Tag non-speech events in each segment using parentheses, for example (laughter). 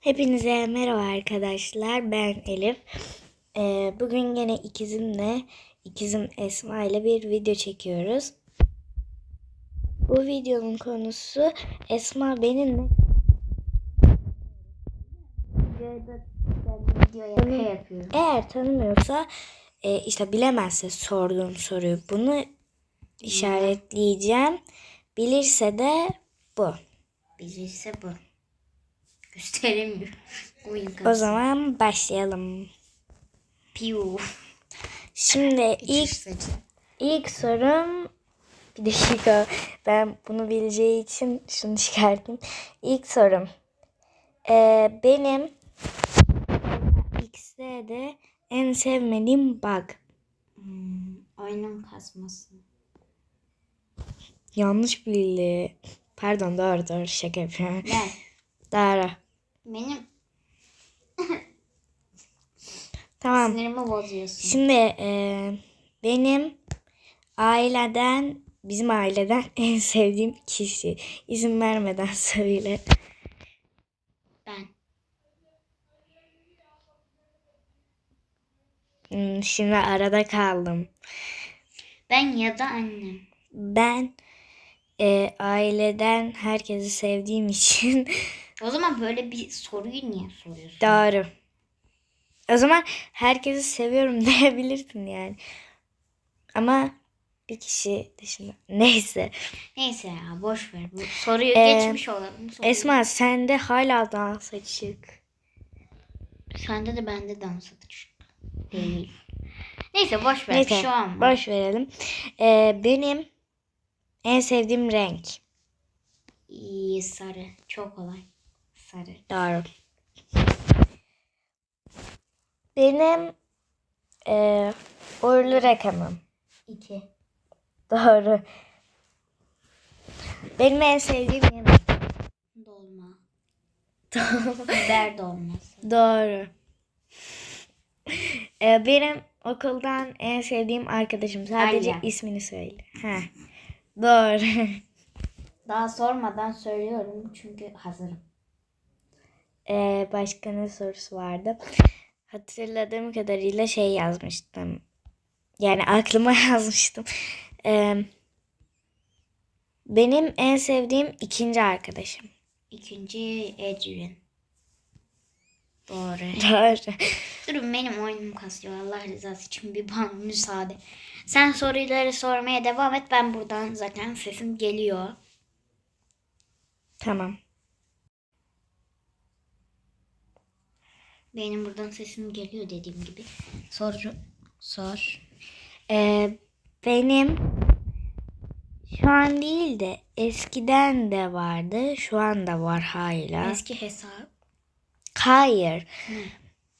Hepinize merhaba arkadaşlar. Ben Elif. Ee, bugün gene ikizimle, ikizim Esma ile bir video çekiyoruz. Bu videonun konusu Esma benimle eğer tanımıyorsa e, işte bilemezse sorduğum soruyu bunu işaretleyeceğim. Bilirse de bu. Bilirse bu. Gösteremiyorum. Oyun O zaman başlayalım. Piu. Şimdi İlk ilk sorum bir dakika ben bunu bileceği için şunu çıkartayım. İlk sorum Ee, benim X'de de en sevmediğim bug. Hmm, oyunun kasması. Yanlış bildi. Pardon doğru doğru şaka yapıyorum. Ben. Doğru. Benim Tamam. sinirimi bozuyorsun. Şimdi e, benim aileden bizim aileden (laughs) en sevdiğim kişi. İzin vermeden (laughs) söyle. Ben. Hmm, Şimdi arada kaldım. Ben ya da annem. Ben e, aileden herkesi sevdiğim için (laughs) O zaman böyle bir soruyu niye soruyorsun? doğru. O zaman herkesi seviyorum (laughs) diyebilirsin yani. Ama bir kişi dışında. Neyse. Neyse ya boş ver. Bu soruyu Ee, geçmiş olalım. Soruyu- Esma sende hala dans açık. Sende de bende dans açık. Değil. Neyse boş ver. Neyse Şu an boş verelim. E, benim en sevdiğim renk. İyi sarı. Çok kolay. Sarı. Doğru. Benim e, uğurlu rakamım. İki. Doğru. Benim en sevdiğim yemek. Dolma. Biber dolması. Doğru. Ee, benim okuldan en sevdiğim arkadaşım. Sadece Alya. ismini söyle. Ha. Doğru. Daha sormadan söylüyorum çünkü hazırım. Ee, başka ne sorusu vardı? Hatırladığım kadarıyla şey yazmıştım. Yani aklıma (laughs) yazmıştım. Ee, benim en sevdiğim ikinci arkadaşım. İkinci Adrian. Doğru. (laughs) Doğru. Durun benim oyunum kasıyor. Allah rızası için bir bana müsaade. Sen soruları sormaya devam et. Ben buradan zaten sesim geliyor. Tamam. Benim buradan sesim geliyor dediğim gibi. Sor. Sor. Ee, benim şu an değil de eskiden de vardı. Şu anda var hala. Eski hesap. Hayır.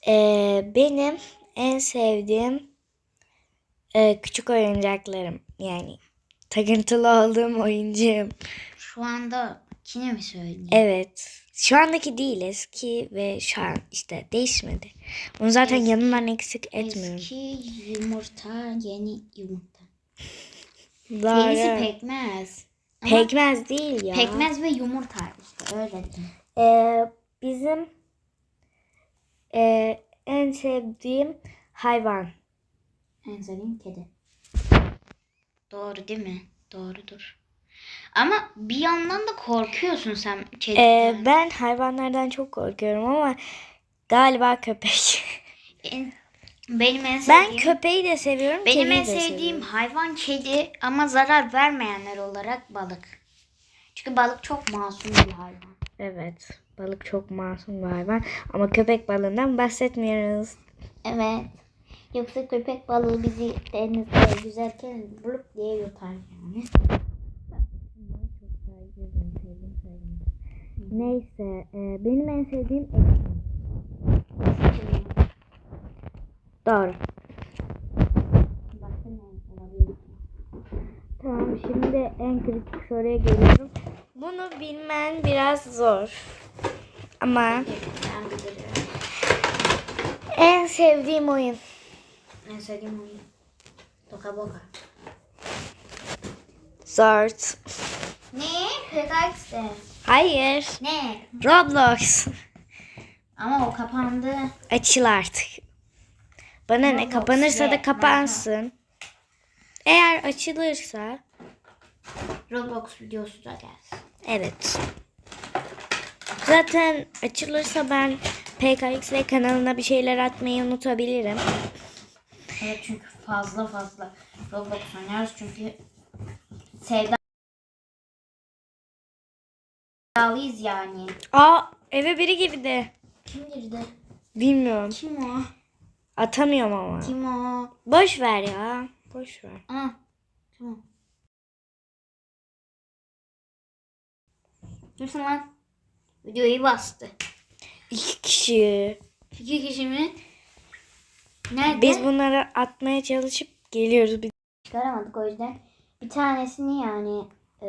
Ee, benim en sevdiğim e, küçük oyuncaklarım. Yani takıntılı olduğum oyuncağım. Şu anda kine mi söyleyeyim? Evet. Şu andaki değil eski ve şu an işte değişmedi. Onu zaten Eski- yanından eksik etmiyorum. Eski yumurta, yeni yumurta. Doğru. Yenisi pekmez. Ama Pekmez değil ya. Pekmez ve yumurta işte öyle. Ee, bizim e, en sevdiğim hayvan. En sevdiğim kedi. Doğru değil mi? Doğrudur. Ama bir yandan da korkuyorsun sen kediden. Ee, ben hayvanlardan çok korkuyorum ama galiba köpek. (laughs) En- benim en ben sevdiğim, köpeği de seviyorum. benim en sevdiğim seviyorum. hayvan kedi ama zarar vermeyenler olarak balık. Çünkü balık çok masum bir hayvan. Evet. Balık çok masum bir hayvan ama köpek balığından bahsetmiyoruz. Evet. Yoksa köpek balığı bizi denizde yüzerken bulup diye yutar yani. Neyse, e, benim en sevdiğim. Doğru. Başka ne olabilir? Tamam, şimdi en kritik soruya geliyorum. Bunu bilmen biraz zor. Ama en sevdiğim oyun. En sevdiğim oyun. Toka boka. Zort. Ne? Pekax'te. Hayır. Ne? Roblox. Ama o kapandı. Açıl artık. Bana ne Roblox kapanırsa ve da kapansın. Eğer açılırsa Roblox videosu da gelsin. evet. Zaten açılırsa ben PKXL kanalına bir şeyler atmayı unutabilirim. Evet çünkü fazla fazla Roblox oynuyoruz çünkü sevda sevdalıyız yani. Aa eve biri girdi. Kim girdi? Bilmiyorum. Kim o? Atamıyorum ama. Kim o? Boş ver ya. Boş ver. Aa, o? Kimsin lan? Videoyu bastı. İki kişi. İki kişi mi? Nerede? Biz bunları atmaya çalışıp geliyoruz. Bir çıkaramadık o yüzden. Bir tanesini yani e,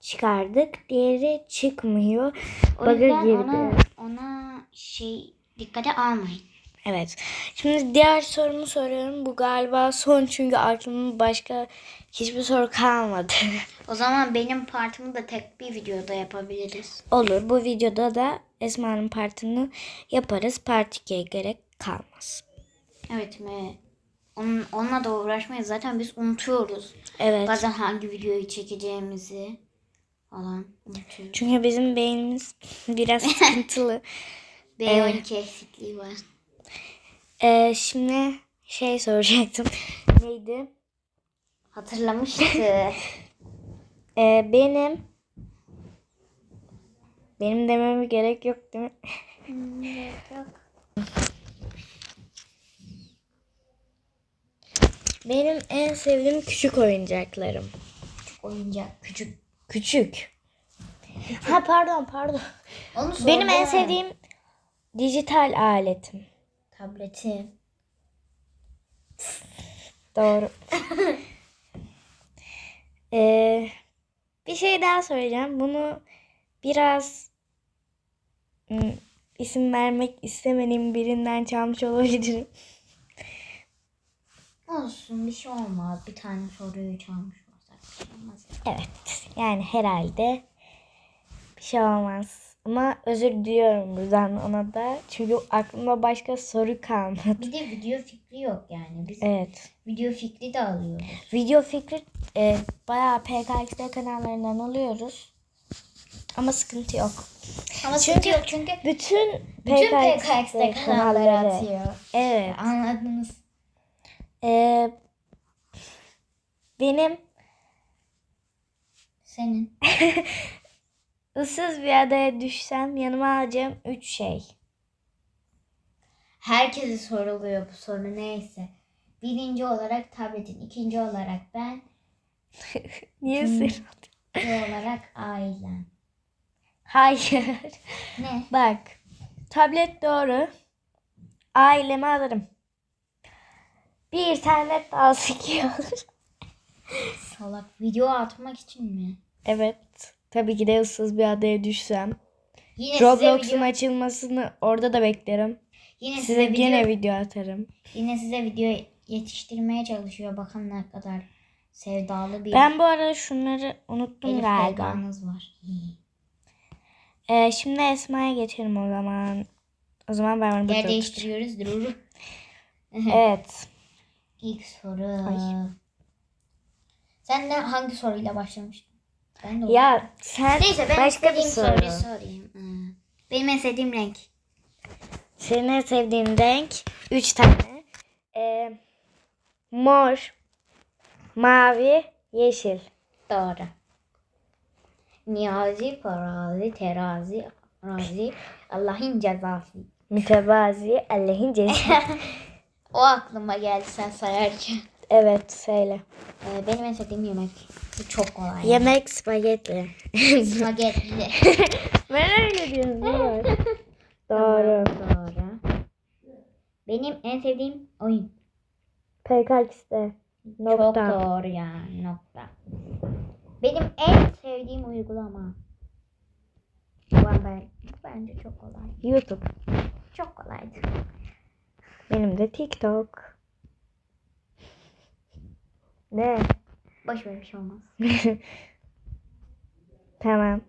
çıkardık. Diğeri çıkmıyor. o Bug'a girdi. ona, ona şey dikkate almayın. Evet. Şimdi diğer sorumu soruyorum. Bu galiba son çünkü aklımda başka hiçbir soru kalmadı. (laughs) O zaman benim partımı da tek bir videoda yapabiliriz. Olur. Bu videoda da Esma'nın partını yaparız. Part 2'ye gerek kalmaz. Evet mi? Onun, onunla da uğraşmayız. Zaten biz unutuyoruz. Evet. Bazen hangi videoyu çekeceğimizi falan unutuyoruz. Çünkü bizim beynimiz biraz (laughs) sıkıntılı. B12 eksikliği var. Ee, şimdi şey soracaktım. (laughs) Neydi? Hatırlamıştı. Ee, (laughs) benim benim dememe gerek yok değil mi? Benim en sevdiğim küçük oyuncaklarım. Oyuncak. Küçük. Küçük. Ha pardon pardon. Onu Benim en sevdiğim dijital aletim. Tableti. Doğru. (laughs) Ee, bir şey daha söyleyeceğim. Bunu biraz hmm, isim vermek istemediğim birinden çalmış olabilirim. Olsun bir şey olmaz. Bir tane soruyu çalmış olsak bir şey olmaz. Evet. Yani herhalde bir şey olmaz. Ama özür diliyorum buradan ona da. Çünkü aklımda başka soru kalmadı. Bir de video fikri yok yani. Biz Evet. video fikri de alıyoruz. Video fikri e, bayağı PKX'de kanallarından alıyoruz. Ama sıkıntı yok. Ama Çünkü- çünkü yok çünkü Bütün bütün PKX'de PKX'de kanalları atıyor. Evet. Anladınız. E, benim Senin. (laughs) ıssız bir adaya düşsem yanıma alacağım 3 şey. Herkese soruluyor bu soru neyse. Birinci olarak tabletin, ikinci olarak ben, (laughs) Niye üçüncü olarak ailem. Hayır. Ne? Bak. Tablet doğru. Ailemi alırım. Bir internet daha olur. Salak. Video atmak için mi? Evet. Tabii ki de ıssız bir adaya düşsem. Yine Roblox'un video, açılmasını orada da beklerim. yine size, Size video, gene video atarım. yine size video yetiştirmeye çalışıyor. Bakın ne kadar sevdalı bir Ben bu arada şunları unuttum Elif galiba. Var. Ee, şimdi Esma'ya geçelim o zaman. O zaman ben onu Yer değiştiriyoruz. Durur. Evet. İlk soru. Ay. Sen de hangi soruyla başlamıştın? Ben de Ya sen Neyse ben başka bir soru. soruyu sorayım. Hmm. Benim en sevdiğim renk. Senin en sevdiğin renk 3 tane. Ee, mor, mavi, yeşil. Doğru. Niyazi, parazi, terazi, razi, Allah'ın cezası. Mütevazi, Allah'ın cezası. (laughs) O aklıma geldi sen sayarken. evet söyle. Ee, benim en sevdiğim yemek. Bu çok kolay. Yemek spagetti. Spagetti. (laughs) ben öyle diyorum. evet. (laughs) Doğru. Doğru. Benim en sevdiğim oyun. PKX'de. Çok Nokta. doğru ya. Nokta. Benim en sevdiğim uygulama. Bu bence çok kolay. YouTube. Çok kolaydı. Benim de TikTok. Ne? Boş ver bir şey olmaz. (laughs) tamam.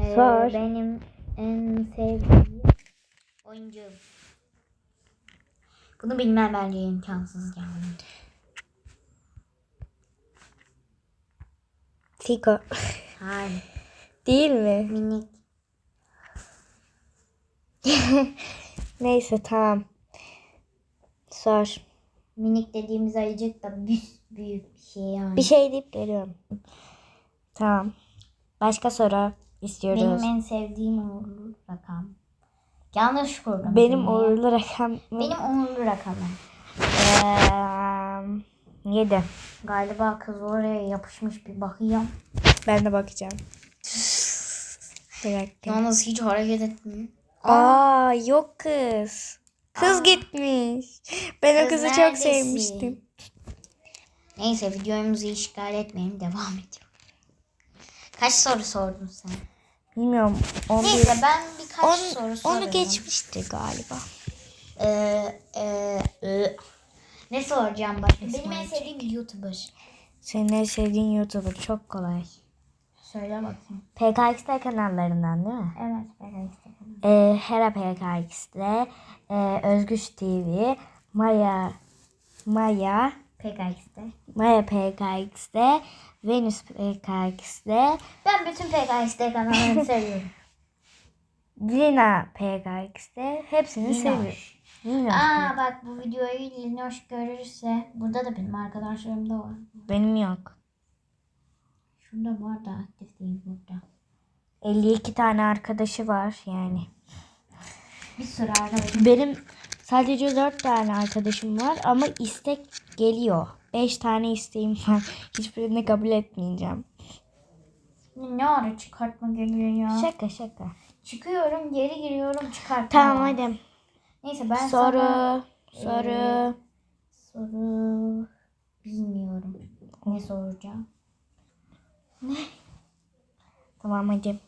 Ee, Sor. Benim en sevdiğim oyuncu. Bunu bilmem bence imkansız yani. Tiko. Hayır. (laughs) Değil mi? Minik. (laughs) Neyse tamam. Sor. Minik dediğimiz ayıcık da büyük, büyük bir şey yani. Bir şey deyip geliyorum. Tamam. Başka soru istiyoruz. Benim en sevdiğim uğurlu rakam. Yanlış kurdum. Benim uğurlu rakam Benim uğurlu rakamım. Eee, 7. Galiba kız oraya yapışmış bir bakayım. Ben de bakacağım. Bir dakika. Yalnız hiç hareket etmiyor. Aa yok kız. Kız Aa. gitmiş. Ben o Kız kızı çok neredesin? sevmiştim. Neyse videomuzu işgal etmeyelim devam ediyorum. Kaç soru sordun sen? Bilmiyorum. 11. Neyse ben birkaç On- soru sorarım. onu geçmişti galiba. Ee, e, e. Ne soracağım başka? Benim en sevdiğim YouTuber. Senin en sevdiğin YouTuber çok kolay. Söyle bakayım. PKX'de kanallarından değil mi? Evet ben istedim. Ee, Hera PKX'de, e, Özgüç TV, Maya, Maya, PKX'te. Maya PKX'de, Venüs PKX'de, Ben bütün PKX'te kanallarını (laughs) seviyorum. Lina PKX'de. Hepsini Linoş. seviyorum. Linoş Aa bak bu videoyu Linoş görürse burada da benim arkadaşlarım da var. Benim yok. Şunda var da aktif değil burada. 52 tane arkadaşı var yani. Bir sürü arkadaşım. Benim sadece 4 tane arkadaşım var ama istek geliyor. 5 tane isteğim var. (laughs) Hiçbirini kabul etmeyeceğim. Ne ara çıkartma geliyor ya. Şaka şaka. Çıkıyorum geri giriyorum çıkartma. Tamam hadi. Neyse ben Soru. sana Soru. soru bilmiyorum. Ne soracağım? Tamam hadi.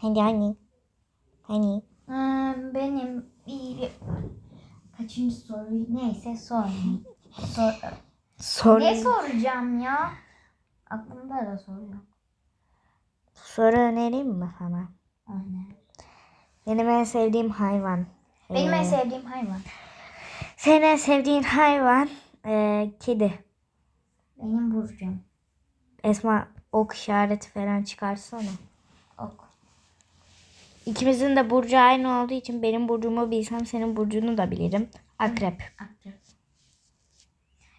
Hadi hani. Hani. Hmm, benim bir kaçıncı soruyu neyse sormayayım. Sor, Soru. ne soracağım ya? Aklımda da soru yok. Soru önereyim mi sana? Benim en sevdiğim hayvan. Benim en Ee, sevdiğim hayvan. Senin en sevdiğin hayvan ee, kedi. Benim burcum. Esma ok işareti falan çıkarsana. Ok. İkimizin de burcu aynı olduğu için benim burcumu bilsem senin burcunu da bilirim. Akrep. Akrep.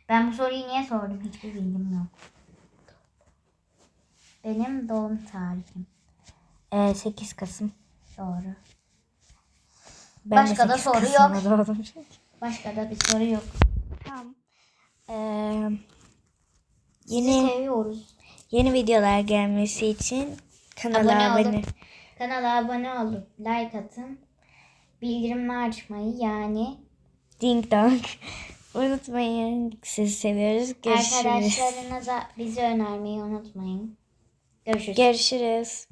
Ben bu soruyu niye sordum? Hiçbir bilgim yok. Benim doğum tarihim. Ee, 8 Kasım. Doğru. Ben Başka da 8 soru Kasım'da yok. doğdum. Başka da bir soru yok. Tamam. Ee, Sizi yeni seviyoruz. Yeni videolar gelmesi için kanala Abone abone. kanala abone olup like atın. Bildirimleri açmayı yani Ding dong. (laughs) Unutmayın. Sizi seviyoruz. Görüşürüz. arkadaşlarınıza bizi önermeyi unutmayın. Görüşürüz. Görüşürüz.